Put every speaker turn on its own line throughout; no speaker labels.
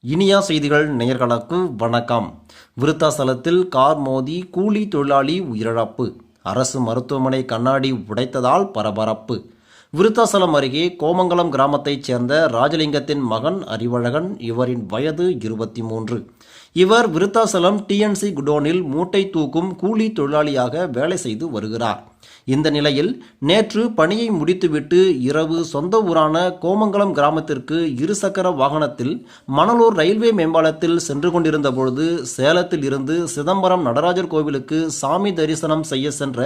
இனியா செய்திகள் நேயர்களுக்கு வணக்கம். விருத்தாசலத்தில் கார் மோதி கூலி தொழிலாளி உயிரிழப்பு. அரசு மருத்துவமனை கண்ணாடி உடைத்ததால் பரபரப்பு. விருத்தாசலம் அருகே கோமங்கலம் கிராமத்தைச் சேர்ந்த ராஜலிங்கத்தின் மகன் அறிவழகன் இவரின் வயது இருபத்தி மூன்று. இவர் விருத்தாசலம் டிஎன்சி குடோனில் மூட்டை தூக்கும் கூலி தொழிலாளியாக வேலை செய்து வருகிறார். இந்த நிலையில் நேற்று பணியை முடித்துவிட்டு இரவு சொந்த ஊரான கோமங்கலம் கிராமத்திற்கு இருசக்கர வாகனத்தில் மணலூர் ரயில்வே மேம்பாலத்தில் சென்று கொண்டிருந்த பொழுது சேலத்தில் இருந்து சிதம்பரம் நடராஜர் கோவிலுக்கு சாமி தரிசனம் செய்ய சென்ற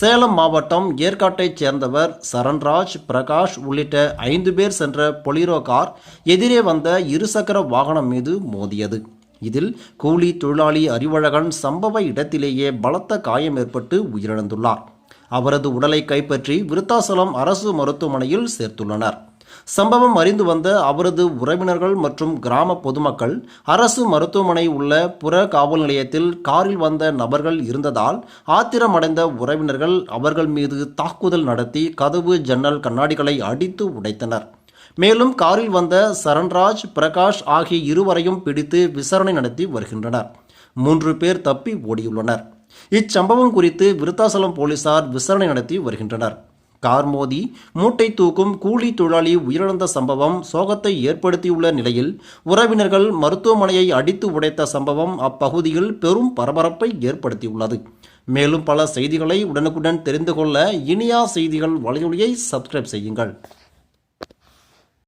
சேலம் மாவட்டம் ஏற்காட்டைச் சேர்ந்தவர் சரண்ராஜ் பிரகாஷ் உள்ளிட்ட ஐந்து பேர் சென்ற பொலிரோ கார் எதிரே வந்த இருசக்கர வாகனம் மீது மோதியது. இதில் கூலி தொழிலாளி அறிவழகன் சம்பவ இடத்திலேயே பலத்த காயம் ஏற்பட்டு உயிரிழந்துள்ளார். அவரது உடலை கைப்பற்றி விருத்தாசலம் அரசு மருத்துவமனையில் சேர்த்துள்ளனர். சம்பவம் அறிந்து வந்த அவரது உறவினர்கள் மற்றும் கிராம பொதுமக்கள் அரசு மருத்துவமனை உள்ள புற காவல் நிலையத்தில் காரில் வந்த நபர்கள் இருந்ததால் ஆத்திரமடைந்த உறவினர்கள் அவர்கள் மீது தாக்குதல் நடத்தி கதவு ஜன்னல் கண்ணாடிகளை அடித்து உடைத்தனர். மேலும் காரில் வந்த சரண்ராஜ் பிரகாஷ் ஆகிய இருவரையும் பிடித்து விசாரணை நடத்தி வருகின்றனர். மூன்று பேர் தப்பி ஓடியுள்ளனர். இச்சம்பவம் குறித்து விருத்தாசலம் போலீசார் விசாரணை நடத்தி வருகின்றனர். கார் மோதி மூட்டை தூக்கும் கூலி தொழிலாளி உயிரிழந்த சம்பவம் சோகத்தை ஏற்படுத்தியுள்ள நிலையில் உறவினர்கள் மருத்துவமனையை அடித்து உடைத்த சம்பவம் அப்பகுதியில் பெரும் பரபரப்பை ஏற்படுத்தியுள்ளது. மேலும் பல செய்திகளை உடனுக்குடன் தெரிந்து கொள்ள இனியா செய்திகள் வலையொலியை சப்ஸ்கிரைப் செய்யுங்கள்.